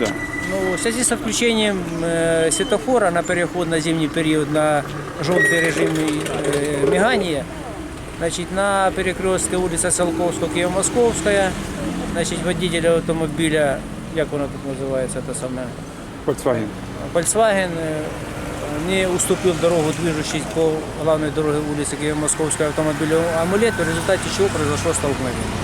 Да. Ну, в связи со включением э, светофора на переход на зимний период на желтый режим э, мигания, значит, на перекрестке улица Салковского, Киево-Московская, значит, водитель автомобиля, як воно тут називається, те саме, Volkswagen. Volkswagen, э, не уступил дорогу, движущись по главной дороге улицы Киево-Московской автомобилю амулету, в результате чего произошло столкновение.